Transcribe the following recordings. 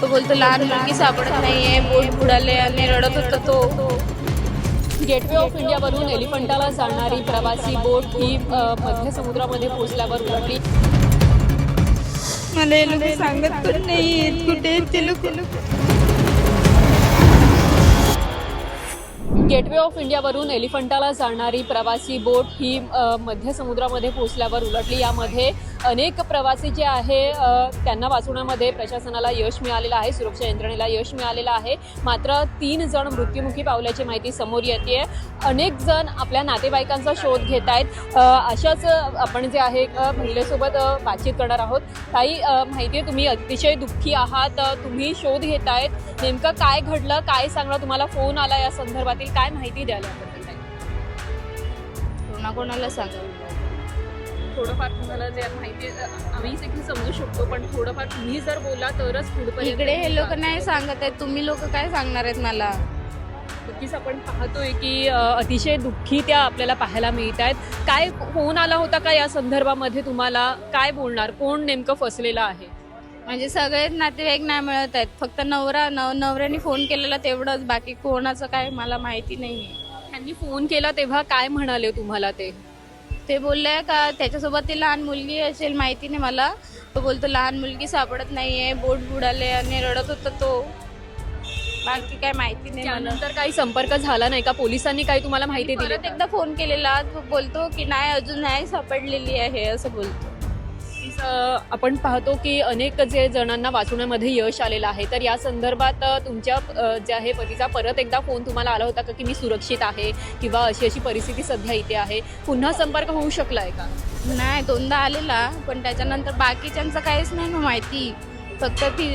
तो बोलतो लहान मुलगी सापडत नाहीये बोट बुडाले आणि रडत होता तो. गेटवे ऑफ इंडियावरून एलिफंटाला जाणारी प्रवासी बोट ही मध्य समुद्रामध्ये पोहोचल्यावर उलटली मला हे लोक सांगत पण नाही कुठे आहेत ते लोक? गेटवे ऑफ इंडियावरून एलिफंटाला जाणारी प्रवासी बोट ही मध्य समुद्रामध्ये पोहोचल्यावर उलटली. यामध्ये अनेक प्रवासी जे आहे त्यांना वाचवण्यामध्ये प्रशासनाला यश मिळालेलं आहे सुरक्षा यंत्रणेला यश मिळालेलं आहे. मात्र तीन जण मृत्युमुखी पावल्याची माहिती समोर येते. अनेक जण आपल्या नातेवाईकांचा शोध घेत आहेत. अशाच आपण जे आहे महिलेसोबत बातचीत करणार आहोत. काही माहिती आहे तुम्ही अतिशय दुःखी आहात. तुम्ही शोध घेत आहेत. नेमकं काय घडलं काय सांगणं तुम्हाला फोन आला या संदर्भातील काय माहिती द्याल कोणाला सांगा थोडंफार तुम्हाला जे माहिती आहे, आम्ही देखील समजू शकतो पण थोडंफार तुम्ही जर बोला तरच पुढपर्यंत इकडे हे लोक नाही सांगत आहेत तुम्ही लोक काय सांगणार आहेत मला? नक्कीच आपण पाहतोय की अतिशय दुःखी त्या आपल्याला पाहायला मिळत आहेत. काय फोन आला होता का या संदर्भामध्ये तुम्हाला? काय बोलणार? कोण नेमकं फसलेलं आहे? म्हणजे सगळे नातेवाईक नाही मिळत आहेत फक्त नवरा नव नवऱ्याने फोन केलेला तेवढंच बाकी कोणाचं काय मला माहिती नाहीये. त्यांनी फोन केला तेव्हा काय म्हणाले तुम्हाला ते? ते बोलले का त्याच्यासोबत ती लहान मुलगी असेल माहिती नाही मला. तो बोलतो लहान मुलगी सापडत नाहीये बोट बुडाले आणि रडत होता तो. बाकी काय माहिती नाही मला. त्यानंतर काही संपर्क झाला नाही का? पोलिसांनी काही तुम्हाला माहिती दिली परत एकदा फोन केलेला. तो बोलतो की नाही अजून नाही सापडलेली आहे असं बोलतो. आपण पाहतो की अनेक जे जणांना वाचवण्यामध्ये यश आलेलं आहे. तर या संदर्भात तुमच्या जे आहे पतीचा परत एकदा फोन तुम्हाला आला होता का की मी सुरक्षित आहे किंवा अशी अशी परिस्थिती सध्या इथे आहे? पुन्हा संपर्क होऊ शकला आहे का? नाही दोनदा आलेला पण त्याच्यानंतर बाकीच्यांचं काहीच नाही ना माहिती. फक्त ती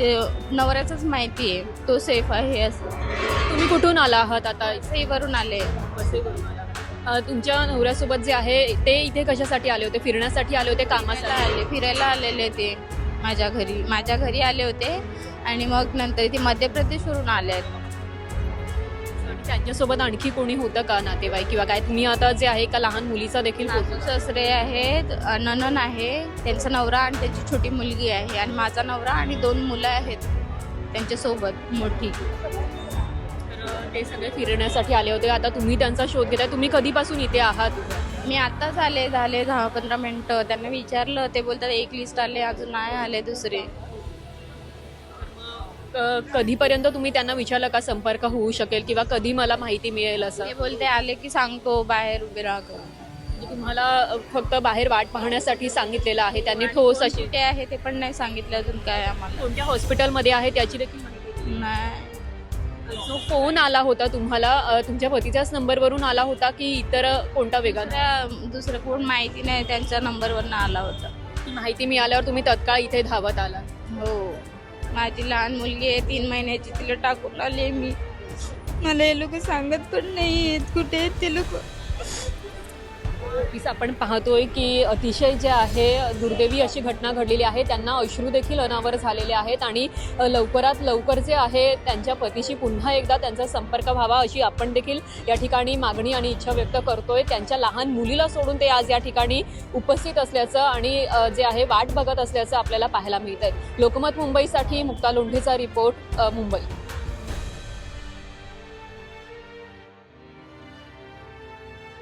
नवऱ्याचंच माहिती आहे. तो सेफ आहे असं. तुम्ही कुठून आला आहात आता? वरून आले. आला. तुमच्या नवऱ्यासोबत जे आहे ते इथे कशासाठी आले होते? फिरण्यासाठी आले होते? कामासाठी? आले फिरायला आलेले ते माझ्या घरी. माझ्या घरी आले होते आणि मग नंतर ते मध्य प्रदेशवरून आले. आहेत त्यांच्यासोबत आणखी कोणी होतं का नातेवाईक? किंवा काय? तुम्ही आता जे आहे का लहान मुलीचा देखील फोटो? सासरे आहेत ननन आहे त्यांचा नवरा आणि त्याची छोटी मुलगी आहे आणि माझा नवरा आणि दोन मुलं आहेत त्यांच्यासोबत मोठी. ते सगळे फिरण्यासाठी आले होते. आता तुम्ही त्यांचा शोध घेताय. तुम्ही कधीपासून इथे आहात? मी आत्ताच आले झाले दहा पंधरा मिनटं. त्यांना विचारलं ते बोलतात एक लिस्ट आले अजून नाही आले दुसरे. क- कधीपर्यंत तुम्ही त्यांना विचारलं का संपर्क होऊ शकेल किंवा कधी मला माहिती मिळेल असं? ते बोलते आले की सांगतो बाहेर उभे राहा करून. म्हणजे तुम्हाला अ, फक्त बाहेर वाट पाहण्यासाठी सांगितलेलं आहे. त्यांनी ठोस अशी कुठे आहे ते पण नाही सांगितलं अजून काय आम्हाला. कोणत्या हॉस्पिटलमध्ये आहे त्याची देखील माहिती? नाही. जो फोन आला होता तुम्हाला तुमच्या पतीच्याच नंबरवरून आला होता की इतर कोणता वेगळा? दुसरं कोण माहिती नाही त्यांच्या नंबरवरनं आला होता. माहिती मिळाल्यावर तुम्ही तत्काळ इथे धावत आला. हो. माझी लहान मुलगी आहे तीन महिन्याची तिला टाकून आले मी. मला हे लोक सांगत पण नाही कुठे आहेत ते लोक? नक्कीच आपण पाहतोय की अतिशय जे आहे दुर्दैवी अशी घटना घडलेली आहे. त्यांना अश्रू देखील अनावर झालेले आहेत आणि लवकरात लवकर जे आहे त्यांच्या पतीशी पुन्हा एकदा त्यांचा संपर्क व्हावा अशी आपण देखील या ठिकाणी मागणी आणि इच्छा व्यक्त करतोय. त्यांच्या लहान मुलीला सोडून ते आज या ठिकाणी उपस्थित असल्याचं आणि जे आहे वाट बघत असल्याचं आपल्याला पाहायला मिळत आहे लोकमत मुंबईसाठी मुक्ता लोंढेचा रिपोर्ट मुंबई.